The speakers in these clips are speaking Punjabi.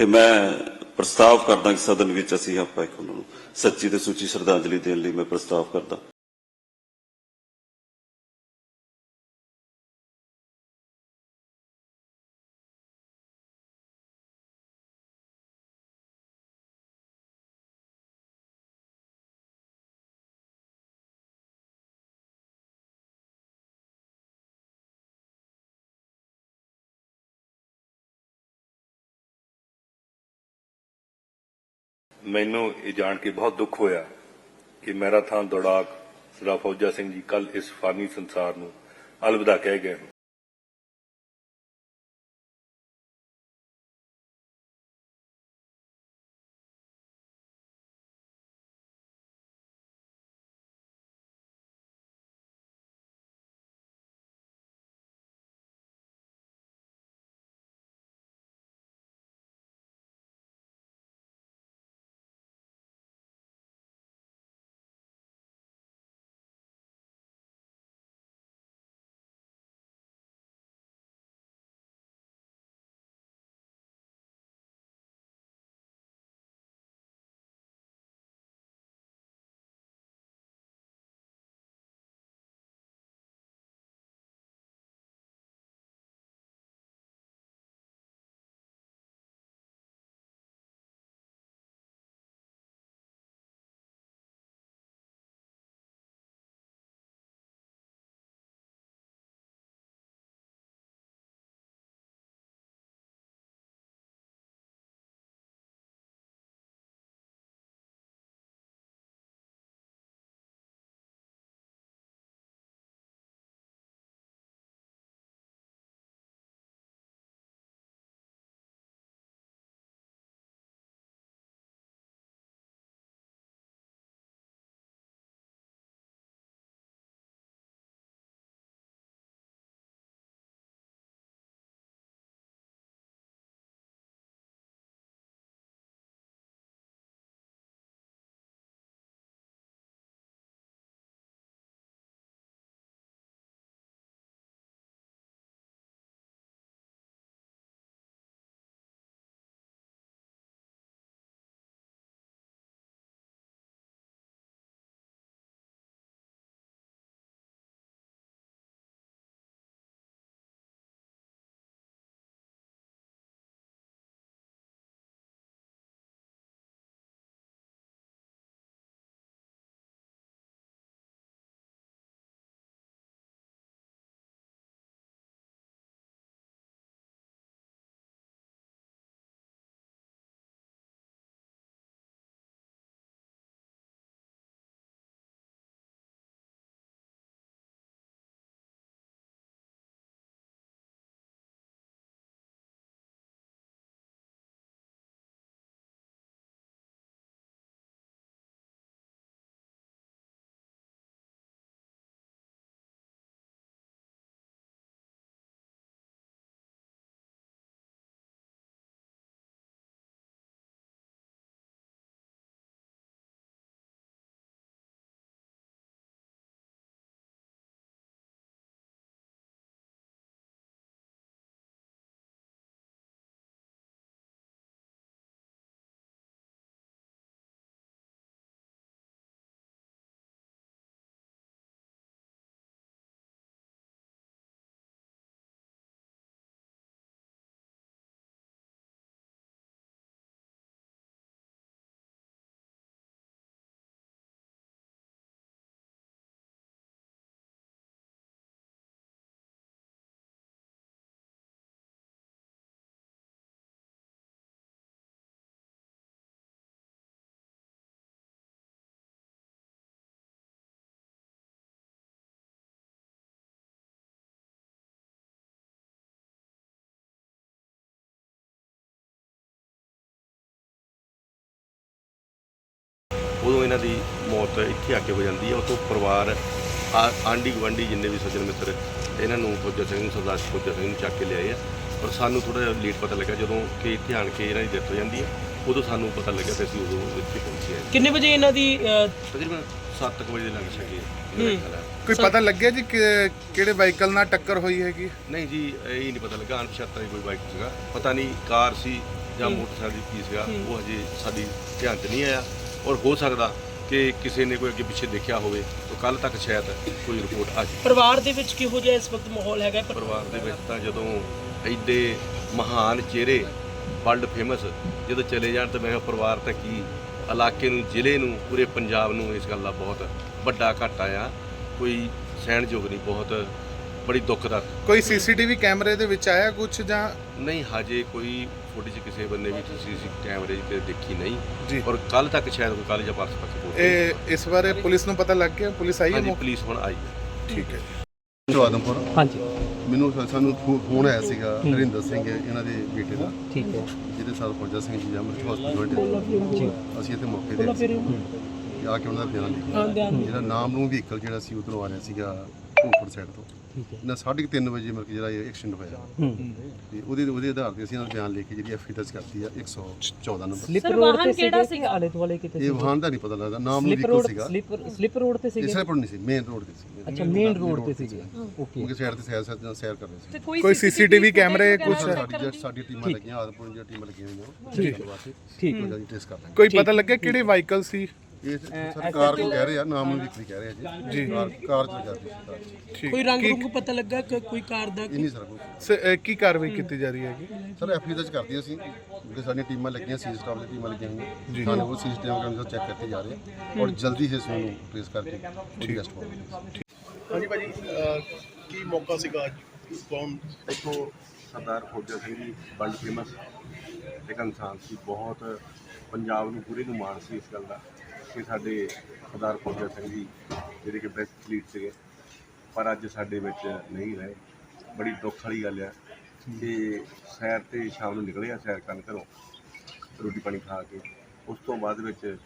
ਤੇ ਮੈਂ ਪ੍ਰਸਤਾਵ ਕਰਦਾ ਕਿ ਸਦਨ ਵਿੱਚ ਅਸੀਂ ਆਪਾਂ ਇੱਕ ਉਹਨਾਂ ਨੂੰ ਸੱਚੀ ਤੇ ਸੁੱਚੀ ਸ਼ਰਧਾਂਜਲੀ ਦੇਣ ਲਈ ਮੈਂ ਪ੍ਰਸਤਾਵ ਕਰਦਾ। ਮੈਨੂੰ ਇਹ ਜਾਣ ਕੇ ਬਹੁਤ ਦੁੱਖ ਹੋਇਆ ਕਿ ਮੈਰਾਥਨ ਦੌੜਾਕ ਸਰਾ ਫੌਜਾ ਸਿੰਘ ਜੀ ਕੱਲ ਇਸ ਫਾਨੀ ਸੰਸਾਰ ਨੂੰ ਅਲਵਿਦਾ ਕਹਿ ਗਏ ਉਦੋਂ ਇਹਨਾਂ ਦੀ ਮੌਤ ਇੱਥੇ ਆ ਕੇ ਹੋ ਜਾਂਦੀ ਹੈ। ਉਤੋਂ ਪਰਿਵਾਰ ਆ- ਆਂਢੀ ਗੁਆਂਢੀ ਜਿੰਨੇ ਵੀ ਸੱਜਣ ਮਿੱਤਰ ਇਹਨਾਂ ਨੂੰ ਫੌਜਾ ਸਿੰਘ ਨੂੰ ਸਰਦਾਰ ਫੌਜਾ ਸਿੰਘ ਨੂੰ ਚੱਕ ਕੇ ਲਿਆਏ ਆ। ਪਰ ਸਾਨੂੰ ਥੋੜਾ ਜਿਹਾ ਲੇਟ ਪਤਾ ਲੱਗਾ ਜਦੋਂ ਕਿ ਇੱਥੇ ਆਣ ਕੇ ਇਹਨਾਂ ਦੀ ਡੈਥ ਹੋ ਜਾਂਦੀ ਹੈ। ਉਦੋਂ ਸਾਨੂੰ ਪਤਾ ਲੱਗਾ ਤੇ ਅਸੀਂ ਉਦੋਂ ਇੱਥੇ ਪਹੁੰਚੇ ਹਾਂ। ਕਿੰਨੇ ਵਜੇ ਇਹਨਾਂ ਦੀ ਤਕਰੀਬਨ 7 ਵਜੇ ਦੇ ਲੱਗ ਸਕੇ ਕੋਈ ਪਤਾ ਲੱਗਿਆ ਜੀ ਕਿ- ਕਿਹੜੇ ਵਾਹੀਕਲ ਨਾਲ ਟੱਕਰ ਹੋਈ ਹੈਗੀ? ਨਹੀਂ ਜੀ ਇਹ ਹੀ ਨਹੀਂ ਪਤਾ ਲੱਗਾ। ਅਣਪਛਾਤਾ ਕੋਈ ਬਾਈਕ ਸੀਗਾ। ਪਤਾ ਨਹੀਂ ਕਾਰ ਸੀ ਜਾਂ ਮੋਟਰਸਾਈਕਲ ਦੀ ਕੀ ਸੀਗਾ। ਉਹ ਹਜੇ ਸਾਡੀ ਧਿਆਨ 'ਚ ਨਹੀਂ ਆਇਆ। ਔਰ ਹੋ ਸਕਦਾ ਕਿ ਕਿਸੇ ਨੇ ਕੋਈ ਅੱਗੇ ਪਿੱਛੇ ਦੇਖਿਆ ਹੋਵੇ ਤਾਂ ਕੱਲ ਤੱਕ ਸ਼ਾਇਦ ਕੋਈ ਰਿਪੋਰਟ ਆ ਜਾਵੇ। ਪਰਿਵਾਰ ਦੇ ਵਿੱਚ ਕਿਹੋ ਜਿਹਾ ਇਸ ਵਕਤ ਮਾਹੌਲ ਹੈਗਾ? ਪਰ- ਪਰਿਵਾਰ ਦੇ ਵਿੱਚ ਤਾਂ ਜਦੋਂ ਐਡੇ ਮਹਾਨ ਚਿਹਰੇ ਵਰਲਡ ਫੇਮਸ ਜਦੋਂ ਚਲੇ ਜਾਣ ਤਾਂ ਮੈਂ ਪਰਿਵਾਰ ਤਾਂ ਕੀ ਇਲਾਕੇ ਨੂੰ ਜ਼ਿਲ੍ਹੇ ਨੂੰ ਪੂਰੇ ਪੰਜਾਬ ਨੂੰ ਇਸ ਗੱਲ ਦਾ ਬਹੁਤ ਵੱਡਾ ਘਾਟਾ ਆ। ਕੋਈ ਸਹਿਣਯੋਗ ਨਹੀਂ ਬਹੁਤ ਬੜੀ ਦੁੱਖਦਾਰ ਕੋਈ ਸੀਸੀਟੀਵੀ ਕੈਮਰੇ ਦੇ ਵਿੱਚ ਆਇਆ ਕੁਝ ਜਾਂ? ਨਹੀਂ ਹਜੇ ਕੋਈ ਫੁਟੇਜ ਕਿਸੇ ਬੰਦੇ ਵੀ ਸੀਸੀ ਕੈਮਰੇ 'ਚ ਕਿਤੇ ਦੇਖੀ ਨਹੀਂ। ਜੀ। ਔਰ ਕੱਲ ਤੱਕ ਸ਼ਾਇਦ ਕੋਈ ਕੱਲ ਜਾਂ ਪਰਸੋਂ ਤੱਕ ਇਹ ਇਸ ਬਾਰੇ ਪੁਲਿਸ ਨੂੰ ਪਤਾ ਲੱਗ ਗਿਆ? ਪੁਲਿਸ ਆਈ ਹੈ ਹਾਂਜੀ ਮੌਕੇ? ਪੁਲਿਸ ਹੁਣ ਆਈ ਹੈ। ਠੀਕ ਹੈ। ਆਦਮਪੁਰ ਹਾਂਜੀ। ਮੈਨੂੰ ਸਾਨੂੰ ਫੋ- ਫੋਨ ਆਇਆ ਸੀਗਾ ਹਰਿੰਦਰ ਸਿੰਘ ਇਹਨਾਂ ਦੇ ਬੇਟੇ ਦਾ। ਠੀਕ ਹੈ। ਜਿਹਦੇ ਸਾਥ ਫੌਜਾ ਸਿੰਘ ਜੀ ਅਮਰ ਹਸਪੀਟਲ ਜੀ। ਅਸੀਂ ਇੱਥੇ ਮੌਕੇ ਤੇ ਆਏ ਸੀ। ਤੇ ਆ ਕੇ ਉਹਨਾਂ ਦਾ ਬਿਆਨ ਲਿਖਿਆ। ਜਿਹੜਾ ਨਾਮ ਨੂੰ ਵਹੀਕਲ ਜਿਹੜਾ ਸੀ ਉਧਰੋਂ ਆ ਰਿਹਾ ਸੀਗਾ ਭੂਪਰ ਸਾਈਡ ਤੋਂ। ਠੀਕ ਹੈ। ਇਹਨਾਂ 3:30 ਵਜੇ ਮਤਲਬ ਕਿ ਜਿਹੜਾ ਇਹ ਐਕਸੀਡੈਂਟ ਹੋਇਆ। ਹੂੰ। ਤੇ ਉਹਦੇ ਉਹਦੇ ਆਧਾਰ ਤੇ ਅਸੀਂ ਇਹਨਾਂ ਦਾ ਬਿਆਨ ਲਿਖ ਕੇ ਜਿਹੜੀ ਐਫ ਦਰਜ ਕਰਤੀ ਆ 114 ਨੰਬਰ। ਸਲਿੱਪ ਰੋਡ ਤੇ ਕਿਹੜਾ ਸੀ ਆਲੇ ਦੁਆਲੇ ਕਿਤੇ ਇਹ ਵਾਹਨ ਦਾ ਨਹੀਂ ਪਤਾ ਲੱਗਦਾ ਨਾਮ ਨੂੰ ਰੋਡ ਸੀਗਾ। ਸਲਿੱਪ ਸਲਿੱਪ ਰੋਡ ਤੇ ਸੀਗੇ? ਇਸ ਪਰ ਨਹੀਂ ਸੀ ਮੇਨ ਰੋਡ ਤੇ ਸੀ ਅੱਛਾ ਮੇਨ ਰੋਡ ਤੇ ਸੀਗੇ। ਓਕੇ ਕਿਉਂਕਿ ਸਾਈਡ ਤੇ ਸੈਰ ਸੈਰ ਸੈਰ ਕਰ ਰਹੇ ਸੀ ਕੋਈ ਸੀਸੀਟੀਵੀ ਕੈਮਰੇ ਕੁਝ ਸਾਡੀ ਸਾਡੀ ਟੀਮਾਂ ਲੱਗੀਆਂ ਆਦਮਪੁਰ ਦੀਆਂ ਟੀਮਾਂ ਲੱਗੀਆਂ ਹੋਈਆਂ। ਠੀਕ। ਹੈ ਠੀਕ। ਕੋਈ ਪਤਾ ਲੱਗਿਆ ਕਿਹੜੇ ਵਾਹੀਕਲ ਸੀ? ਇਹ ਸਰਕਾਰ ਨੂੰ ਕਹਿ ਰਹੇ ਆ ਨਾਮ ਨੂੰ ਵੀ ਕਹਿ ਰਹੇ ਆ ਜੀ ਜੀ ਕਾਰ ਚ ਕਰਦੀ ਸਰਕਾਰ ਚ। ਠੀਕ। ਕੋਈ ਰੰਗ ਰੁੰਗ ਪਤਾ ਲੱਗਾ ਕਿ ਕੋਈ ਕਾਰ ਦਾ ਇਹ ਨਹੀਂ ਸਰ ਕੋਈ। ਸ- ਅਹ ਕੀ ਕਾਰਵਾਈ ਕੀਤੀ ਜਾ ਰਹੀ ਹੈਗੀ? ਸਰ ਐਫ ਦਰਜ ਕਰਦੀ ਅਸੀਂ। ਕਿਉਂਕਿ ਸਾਡੀਆਂ ਟੀਮਾਂ ਲੱਗੀਆਂ ਸੀ ਸਟਾਫ ਦੀਆਂ ਟੀਮਾਂ ਲੱਗੀਆਂ ਹੋਈਆਂ। ਸਾਨੂੰ ਉਹ ਸਿਸਟਮ ਕੈਮਰਾ ਚੈੱਕ ਕਰਕੇ ਜਾ ਰਹੇ ਆ। ਔਰ ਜਲਦੀ ਹੀ ਅਸੀਂ ਉਹਨੂੰ ਟ੍ਰੇਸ ਕਰਕੇ ਉਹਦੀ ਅਰੈਸਟ ਕਰਾਂਗੇ ਹਾਂਜੀ ਭਾਜੀ ਅਹ ਕੀ ਮੌਕਾ ਸੀਗਾ ਅੱਜ? ਕੌਣ? ਦੇਖੋ ਸਰਦਾਰ ਫੌਜਾ ਸਿੰਘ ਜੀ ਵਰਲਡ ਫੇਮਸ ਇੱਕ ਇਨਸਾਨ ਸੀ ਬਹੁਤ ਪੰਜਾਬ ਨੂੰ ਪੂਰੇ ਨੂੰ ਮਾਣ ਸੀ ਇਸ ਗੱਲ ਦਾ ਕਿ ਸਾਡੇ ਸਰਦਾਰ ਫੌਜਾ ਸਿੰਘ ਜੀ ਜਿਹੜੇ ਕਿ ਬੈਸਟ ਫਲੀਟ ਸੀਗੇ ਪਰ ਅੱਜ ਸਾਡੇ ਵਿੱਚ ਨਹੀਂ ਰਹੇ। ਬੜੀ ਦੁੱਖ ਵਾਲੀ ਗੱਲ ਆ ਕਿ ਸੈਰ ਤੇ ਸ਼ਾਮ ਨੂੰ ਨਿਕਲੇ ਆ ਸੈਰ ਕਰਨ ਘਰੋਂ ਰੋਟੀ ਪਾਣੀ ਖਾ ਕੇ। ਉਸ ਤੋਂ ਬਾਅਦ ਵਿੱਚ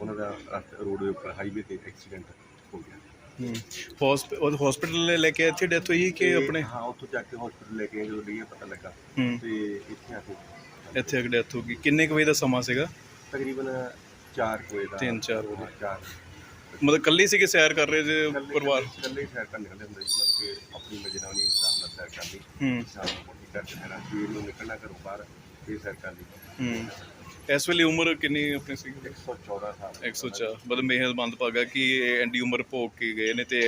ਉਹਨਾਂ ਦਾ ਰੋਡ ਦੇ ਉੱਪਰ ਹਾਈਵੇ ਤੇ ਐਕਸੀਡੈਂਟ ਹੋ ਗਿਆ। ਹਸਪੀਟਲ ਹਸਪੀਟਲ ਲੈ ਕੇ ਇੱਥੇ ਡੈਥ ਹੋਈ ਕਿ ਆਪਣੇ? ਹਾਂ ਉੱਥੋਂ ਚੱਕ ਕੇ ਹਸਪੀਟਲ ਲੈ ਕੇ ਜਦੋਂ ਡੀਏ ਪਤਾ ਲੱਗਾ। ਤੇ ਇੱਥੇ ਆ ਕੇ ਇੱਥੇ ਇੱਕ ਡੈਥ ਹੋ ਗਈ। ਕਿੰਨੇ ਕੁ ਵਜੇ ਦਾ ਸਮਾਂ ਸੀਗਾ? ਤਕਰੀਬਨ 4 ਵਜੇ ਦਾ। ਤਿੰਨ, ਚਾਰ ਵਜੇ। ਹਾਂ, ਚਾਰ। ਮਤਲਬ ਕੱਲੀ ਸੀ ਕਿ ਸੈਰ ਕਰ ਰਹੇ ਜੇ ਪਰਿਵਾਰ? ਇਕੱਲੇ ਹੀ ਸੈਰ ਕਰਨ ਨਿਕਲਦੇ ਹੁੰਦੇ ਸੀ ਮਤਲਬ ਕਿ ਆਪਣੀ ਮਜਨਾਵਣੀ ਇਨਸਾਨ ਨਾਲ ਸੈਰ ਕਰਨੀ। ਹੂੰ। ਸ਼ਾਮ ਨੂੰ ਮੋਟੀ ਕਰਕੇ ਮੇਰਾ ਸਵੇਰ ਨੂੰ ਨਿਕਲਣਾ ਘਰੋਂ ਬਾਹਰ ਇਹ ਸੈਰ ਕਰਨੀ। ਹੂੰ। ਇਸ ਵੇਲੇ ਉਮਰ ਕਿੰਨੀ ਆਪਣੀ ਸੀ 114 ਸਾਲ 104 ਮਤਲਬ ਮੇਹਲ ਬੰਦ ਭਾਗਾ ਕਿ ਐਂਡੀ ਉਮਰ ਭੋਗ ਕੇ ਗਏ ਨੇ ਤੇ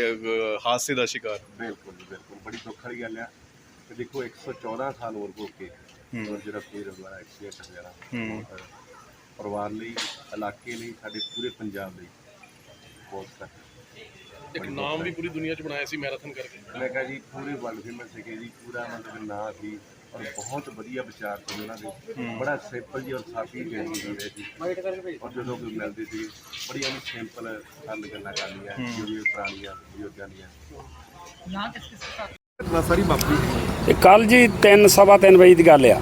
ਹਾਦਸੇ ਦਾ ਸ਼ਿਕਾਰ। ਬਿਲਕੁਲ ਬਿਲਕੁਲ। ਬੜੀ ਦੁੱਖ ਵਾਲੀ ਗੱਲ ਆ। ਕਿ ਦੇਖੋ 114 ਸਾਲ ਉਮਰ ਹੋ। ਕੇ ਜਿਹੜਾ ਫੇਰ ਦੁਆਰਾ ਐਕਸੀਡੈਂਟ ਹੋਇਆ ਹੂੰ। ਪਰਿਵਾਰ ਲਈ ਇਲਾਕੇ ਲਈ ਸਾਡੇ ਪੂਰੇ ਪੰਜਾਬ ਲਈ ਬਹੁਤ ਘੱਟ ਇੱਕ ਨਾਮ ਵੀ ਪੂਰੀ ਦੁਨੀਆ 'ਚ ਬਣਾਇਆ ਸੀ ਮੈਰਾਥਨ ਕਰਕੇ। ਮੈਂ ਕਹਾਂ ਜੀ ਪੂਰੇ ਵਰਲਡ ਫੇਮਸ ਸੀਗੇ ਜੀ ਪੂਰਾ ਮਤਲਬ ਨਾਂ ਸੀ ਔਰ ਬਹੁਤ ਵਧੀਆ ਵਿਚਾਰ ਸੀ ਉਹਨਾਂ ਦੇ। ਬੜਾ ਸਿੰਪਲ ਜੀ ਔਰ ਸਾਫੀ ਜ਼ਿੰਦਗੀ ਜੀ ਰਹੇ ਸੀ। ਔਰ ਜਦੋਂ ਕੋਈ ਮਿਲਦੇ ਸੀ ਬੜੀਆਂ ਹੀ ਸਿੰਪਲ ਗੱਲ ਗੱਲਾਂ ਕਰਨੀਆਂ ਜਿਹੜੀਆਂ ਪੁਰਾਣੀਆਂ ਬਜ਼ੁਰਗਾਂ ਦੀਆਂ ਇਹ ਕੱਲ ਜੀ 3 ਸਵਾ ਤਿੰਨ ਵਜੇ ਦੀ ਗੱਲ ਆ।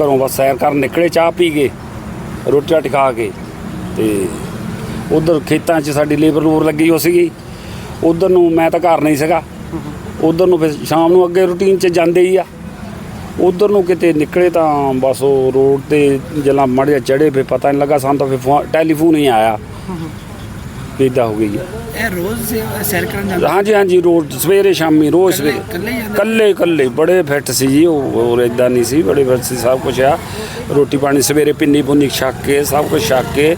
ਘਰੋਂ ਬਸ ਸੈਰ ਕਰਨ ਨਿਕਲੇ, ਚਾਹ ਪੀ ਕੇ ਰੋਟੀ ਰਾਟੀ ਖਾ ਕੇ ਤੇ ਉਧਰ ਖੇਤਾਂ 'ਚ ਸਾਡੀ ਲੇਬਰ ਲੂਰ ਲੱਗੀ ਹੋ ਸੀਗੀ। ਉਧਰ ਨੂੰ ਮੈਂ ਤਾਂ ਘਰ ਨਹੀਂ ਸੀਗਾ। ਉਧਰ ਨੂੰ ਫਿਰ ਸ਼ਾਮ ਨੂੰ ਅੱਗੇ ਰੂਟੀਨ 'ਚ ਜਾਂਦੇ ਹੀ ਆ। ਉਧਰ ਨੂੰ ਕਿਤੇ ਨਿਕਲੇ ਤਾਂ ਬਸ ਉਹ ਰੋਡ ਤੇ ਜਲਾ ਮੜਿਆ ਚੜੇ ਫੇ ਪਤਾ ਨਹੀਂ ਲੱਗਾ ਸਾਨੂੰ ਤਾਂ ਫਿਰ ਟੈਲੀਫੋਨ ਹੀ ਆਇਆ। ਇਦਾਂ ਹੋ ਗਈ ਆ ਇਹ ਰੋਜ਼ ਸੇ- ਸੈਰ ਕਰਨ ਜਾਂਦੇ ਹਾਂਜੀ ਹਾਂਜੀ ਰੋਜ਼ ਸਵੇਰੇ ਸ਼ਾਮੀ ਰੋਜ਼ ਸਵੇਰੇ। ਇਕੱਲੇ ਹੀ ਜਾਂਦੇ ਕੱਲੇ ਕੱਲੇ ਬੜੇ ਫਿੱਟ ਸੀ ਜੀ ਉਹ ਹੋਰ ਇਦਾਂ ਨਹੀਂ ਸੀ ਬੜੇ ਫਿੱਟ ਸੀ ਸਭ ਕੁਝ ਆ। ਰੋਟੀ ਪਾਣੀ ਸਵੇਰੇ ਪਿੰਨੀ ਪੁੰਨੀ ਛੱਕ ਕੇ ਸਭ ਕੁਝ ਛੱਕ ਕੇ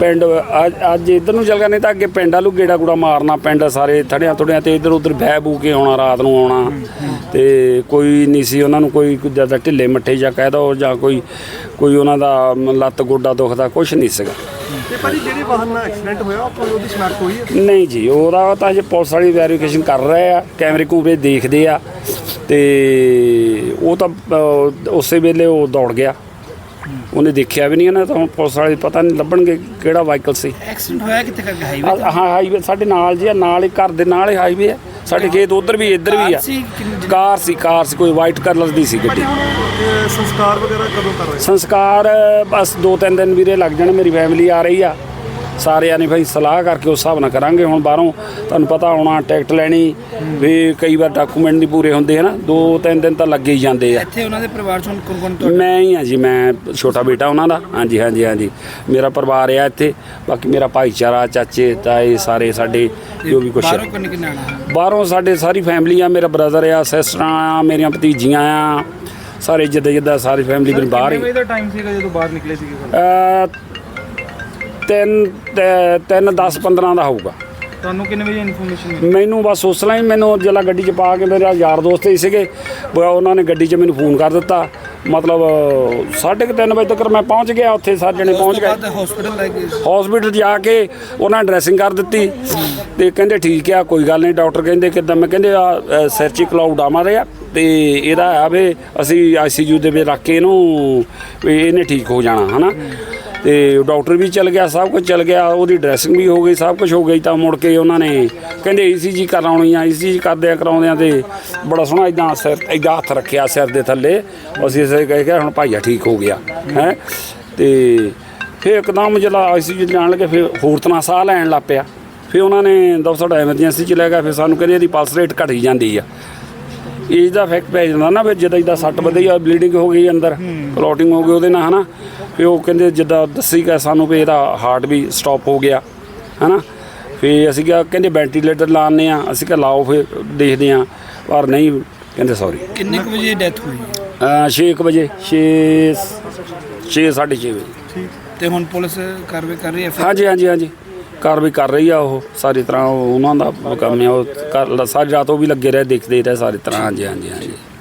ਪਿੰਡ ਅੱਜ ਅੱਜ ਇਧਰ ਨੂੰ ਚੱਲ ਗਏ ਨਹੀਂ ਤਾਂ ਅੱਗੇ ਪਿੰਡ ਵਾਲੂ ਗੇੜਾ ਗੂੜਾ ਮਾਰਨਾ ਪਿੰਡ ਸਾਰੇ ਥੜਿਆਂ ਥੜਿਆਂ ਤੇ ਇਧਰ ਉਧਰ ਬਹਿ ਬੂ ਕੇ ਆਉਣਾ ਰਾਤ ਨੂੰ ਆਉਣਾ। ਤੇ ਕੋਈ ਨਹੀਂ ਸੀ ਉਹਨਾਂ ਨੂੰ ਕੋਈ ਜ਼ਿਆਦਾ ਢਿੱਲੇ ਮੱਠੇ ਜਾਂ ਕਹਿ ਦੋ ਜਾਂ ਕੋਈ ਕੋਈ ਉਹਨਾਂ ਦਾ ਲੱਤ ਗੋਡਾ ਦੁਖਦਾ ਕੁਝ ਨਹੀਂ ਸੀਗਾ। ਤੇ ਭਾਜੀ ਜਿਹੜੇ ਵਾਹਨ ਨਾਲ ਐਕਸੀਡੈਂਟ ਹੋਇਆ ਉਹ ਉਹਦੀ ਸ਼ਨਾਖਤ ਹੋਈ ਹੈ? ਨਹੀਂ ਜੀ ਉਹਦਾ ਤਾਂ ਹਜੇ ਪੁਲਿਸ ਵਾਲੀ ਵੈਰੀਫਿਕੇਸ਼ਨ ਕਰ ਰਹੇ ਆ ਕੈਮਰੇ ਕੂਮਰੇ ਦੇਖਦੇ ਆ। ਤੇ ਉਹ ਤਾਂ ਅਹ, ਉਸੇ ਵੇਲੇ ਉਹ ਦੌੜ ਗਿਆ। ਉਹਨੇ ਦੇਖਿਆ ਵੀ ਨਹੀਂ ਨਾ ਤਾਂ ਹੁਣ ਪੁਲਿਸ ਵਾਲੇ ਪਤਾ ਨਹੀਂ ਲੱਭਣਗੇ ਕਿਹੜਾ ਵਾਹੀਕਲ ਸੀ। ਐਕਸੀਡੈਂਟ ਹੋਇਆ ਕਿੱਥੇ ਕਰਕੇ? ਹਾਈਵੇ ਹਾਂ ਹਾਈਵੇ ਸਾਡੇ ਨਾਲ ਜੀ ਆ, ਨਾਲ ਹੀ ਘਰ ਦੇ ਨਾਲ ਹੀ ਹਾਈਵੇ ਆ। ਸਾਡੇ ਖੇਤ ਉਧਰ ਵੀ ਇੱਧਰ ਵੀ ਆ। ਕਾਰ ਸੀ ਕਾਰ ਸੀ ਕਾਰ ਸੀ ਕੋਈ ਵਾਈਟ ਕਲਰ ਦੀ ਸੀ ਗੱਡੀ। ਸੰਸਕਾਰ ਵਗੈਰਾ ਕਦੋਂ ਕਰ ਰਹੇ ਸੰਸਕਾਰ ਬਸ ਦੋ ਤਿੰਨ ਦਿਨ ਵੀਰੇ ਲੱਗ ਜਾਣੇ ਮੇਰੀ ਫੈਮਿਲੀ ਆ ਰਹੀ ਆ। ਸਾਰਿਆਂ ਨੇ ਭਾਈ ਸਲਾਹ ਕਰਕੇ ਉਸ ਹਿਸਾਬ ਨਾਲ ਕਰਾਂਗੇ। ਹੁਣ ਬਾਹਰੋਂ ਤੁਹਾਨੂੰ ਪਤਾ ਆਉਣਾ ਟਿਕਟ ਲੈਣੀ ਵੀ ਕਈ ਵਾਰ ਡਾਕੂਮੈਂਟ ਨਹੀਂ ਪੂਰੇ ਹੁੰਦੇ ਹਨਾ ਦੋ ਤਿੰਨ ਦਿਨ ਤਾਂ ਲੱਗੇ ਹੀ ਜਾਂਦੇ ਆ। ਇੱਥੇ ਉਹਨਾਂ ਦੇ ਪਰਿਵਾਰ ਚੋਂ ਕੌਣ ਕੌਣ ਤੁਹਾਡੇ? ਮੈਂ ਹੀ ਆ ਜੀ ਮੈਂ ਛੋਟਾ ਬੇਟਾ ਉਹਨਾਂ ਦਾ। ਹਾਂਜੀ ਹਾਂਜੀ ਹਾਂਜੀ। ਮੇਰਾ ਪਰਿਵਾਰ ਆ ਇੱਥੇ ਬਾਕੀ ਮੇਰਾ ਭਾਈਚਾਰਾ ਚਾਚੇ ਤਾਏ ਸਾਰੇ ਸਾਡੇ ਜੋ ਵੀ ਕੁਛ ਬਾਹਰੋਂ ਕਿੰਨੇ ਕਿੰਨੇ ਆਣਾ ਬਾਹਰੋਂ ਸਾਡੇ ਸਾਰੀ ਫੈਮਿਲੀ ਆ ਮੇਰਾ ਬ੍ਰਦਰ ਆ ਸਿਸਟਰਾਂ ਆ ਮੇਰੀਆਂ ਭਤੀਜੀਆਂ ਆ ਸਾਰੇ ਜਿੱਦਾਂ ਜਿੱਦਾਂ ਸਾਰੀ ਫੈਮਿਲੀ ਵੀ ਬਾਹਰ ਹੀ। ਦਾ ਟਾਈਮ ਸੀਗਾ ਜਦੋਂ ਬਾਹਰ ਨਿਕਲੇ ਸੀਗੇ? ਅ, ਤਿੰਨ ਤੇ- ਤਿੰਨ 10 15 ਦਾ ਹੋਊਗਾ। ਤੁਹਾਨੂੰ ਕਿੰਨੇ ਵਜੇ ਇਨਫੋਰਮੇਸ਼ਨ ਮੈਨੂੰ ਬਸ ਉਸ ਲਈ ਮੈਨੂੰ ਜਿਹੜਾ ਗੱਡੀ 'ਚ ਪਾ ਕੇ ਮੇਰਾ ਯਾਰ ਦੋਸਤ ਹੀ ਸੀਗੇ ਉਹਨਾਂ ਨੇ ਗੱਡੀ 'ਚ ਮੈਨੂੰ ਫੋਨ ਕਰ ਦਿੱਤਾ। ਮਤਲਬ ਸਾਢੇ ਕੁ ਤਿੰਨ ਵਜੇ ਤੱਕ ਮੈਂ ਪਹੁੰਚ ਗਿਆ ਉੱਥੇ ਸਾਰੇ ਜਣੇ ਪਹੁੰਚ ਗਏ। ਹਸਪੀਟਲ ਲੈ ਗਏ ਹਸਪੀਟਲ ਜਾ ਕੇ ਉਹਨਾਂ ਡਰੈਸਿੰਗ ਕਰ ਦਿੱਤੀ ਤੇ ਕਹਿੰਦੇ ਠੀਕ ਆ ਕੋਈ ਗੱਲ ਨਹੀਂ ਡਾਕਟਰ ਕਹਿੰਦੇ ਕਿਦਾਂ ਮੈਂ ਕਹਿੰਦੇ ਆ ਅ, ਸਿਰ 'ਚ ਕਲਾਉਡ ਆ ਮਾਰਿਆ ਤੇ ਇਹਦਾ ਆ ਵੀ ਅਸੀਂ ਆਈਸੀਯੂ ਦੇ ਵਿੱਚ ਰੱਖ ਕੇ ਇਹਨੂੰ ਵੀ ਇਹਨੇ ਠੀਕ ਹੋ ਜਾਣਾ ਹਨਾ? ਤੇ ਡਾਕਟਰ ਵੀ ਚਲ ਗਿਆ, ਸਭ ਕੁਝ ਚਲ ਗਿਆ, ਉਹਦੀ ਡਰੈਸਿੰਗ ਵੀ ਹੋ ਗਈ, ਸਭ ਕੁਝ ਹੋ ਗਈ ਤਾਂ ਮੁੜ ਕੇ ਉਹਨਾਂ ਨੇ ਕਹਿੰਦੇ ਈਸੀਜੀ ਕਰਾਉਣੀ ਆ ਈਸੀਜੀ ਕਰਦਿਆਂ ਕਰਾਉਂਦਿਆਂ ਤੇ ਬੜਾ ਸੋਹਣਾ ਇਦਾਂ ਸਿਰ ਇਦਾਂ ਹੱਥ ਰੱਖਿਆ ਸਿਰ ਦੇ ਥੱਲੇ ਅਸੀਂ ਇਸੇ ਕਹਿ ਕੇ ਹੁਣ ਭਾਈਆ ਠੀਕ ਹੋ ਗਿਆ, ਹੈ। ਤੇ ਫਿਰ ਇੱਕਦਮ ਜਿਹੜਾ ਆਈਸੀਯੂ ਜਾਣ ਲੱਗੇ, ਫਿਰ ਹੋਰ ਤਰ੍ਹਾਂ ਸਾਹ ਲੈਣ ਲੱਗ ਪਿਆ। ਫਿਰ ਉਹਨਾਂ ਨੇ ਦਫਤਰ ਐਮਰਜੈਂਸੀ ਚ ਲੈ ਗਿਆ, ਫਿਰ ਸਾਨੂੰ ਕਹਿੰਦੇ ਇਹਦੀ ਪਲਸ ਰੇਟ ਘਟੀ ਜਾਂਦੀ ਆ। ਏਜ ਦਾ ਇਫੈਕਟ ਪੈ ਜਾਂਦਾ ਨਾ ਫਿਰ ਜਦੋਂ ਇਹਦਾ ਸੱਟ ਵਧੀ ਆ ਬਲੀਡਿੰਗ ਹੋ ਗਈ ਅੰਦਰ ਕਲੋਟਿੰਗ ਹੋ ਗਈ ਉਹਦੇ ਨਾਲ ਹਨਾ? ਫਿਰ ਉਹ ਕਹਿੰਦੇ ਜਿੱਦਾਂ ਦੱਸੀ ਗਿਆ ਸਾਨੂੰ ਵੀ ਇਹਦਾ ਹਾਰਟ ਵੀ ਸਟਾਪ ਹੋ ਗਿਆ ਹਨਾ? ਫਿਰ ਅਸੀਂ ਕਿਹਾ ਕਹਿੰਦੇ ਵੈਂਟੀਲੇਟਰ ਲਾਣੇ ਆ ਅਸੀਂ ਕਿਹਾ ਲਾਓ ਫਿਰ ਦੇਖਦੇ ਆ ਪਰ ਨਹੀਂ ਕਹਿੰਦੇ ਸੌਰੀ ਕਿੰਨੇ ਕੁ ਵਜੇ ਡੈਥ ਹੋਈ? 6 ਵਜੇ 6 6 6:30 ਵਜੇ। ਤੇ ਹੁਣ ਪੁਲਿਸ ਕਾਰਵਾਈ ਕਰ ਰਹੀ ਹੈ? ਹਾਂਜੀ ਹਾਂਜੀ ਹਾਂਜੀ। ਕਾਰਵਾਈ ਕਰ ਰਹੀ ਆ ਉਹ, ਸਾਰੀ ਤਰ੍ਹਾਂ ਉਹ- ਉਹਨਾਂ ਦਾ ਕੰਮ ਹੈ ਉਹ ਕਰ- ਸਾਰੀ ਰਾਤ ਉਹ ਵੀ ਲੱਗੇ ਰਹੇ, ਦੇਖਦੇ ਰਹੇ ਸਾਰੀ ਤਰ੍ਹਾਂ, ਹਾਂਜੀ ਹਾਂਜੀ ਹਾਂਜੀ।